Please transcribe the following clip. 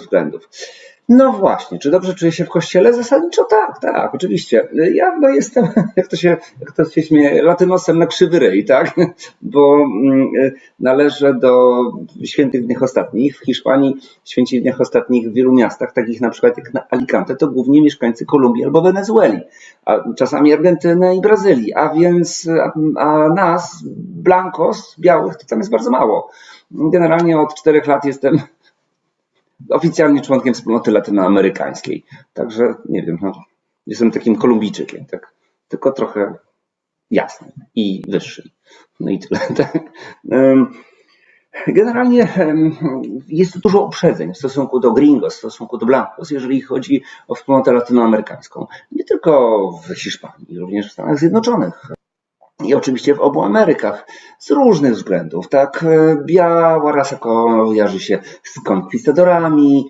względów. No właśnie, czy dobrze czuję się w kościele? Zasadniczo tak, tak, oczywiście. Ja no jestem, jak to się, jak to się śmieje, latynosem na krzywy ryj, tak? Bo mm, należę do świętych dniach ostatnich. W Hiszpanii święci dniach ostatnich w wielu miastach, takich na przykład jak na Alicante, to głównie mieszkańcy Kolumbii albo Wenezueli, a czasami Argentyny i Brazylii, a więc a, a nas, blancos, białych, to tam jest bardzo mało. Generalnie od czterech lat jestem oficjalnie członkiem wspólnoty latynoamerykańskiej. Także nie wiem, no, jestem takim Kolumbijczykiem, tak? Tylko trochę jasny i wyższy. No i tyle. Tak? Generalnie jest dużo uprzedzeń w stosunku do gringos, w stosunku do blancos, jeżeli chodzi o wspólnotę latynoamerykańską. Nie tylko w Hiszpanii, również w Stanach Zjednoczonych. I oczywiście w obu Amerykach z różnych względów. Tak, e, biała rasa kojarzy się z konkwistadorami,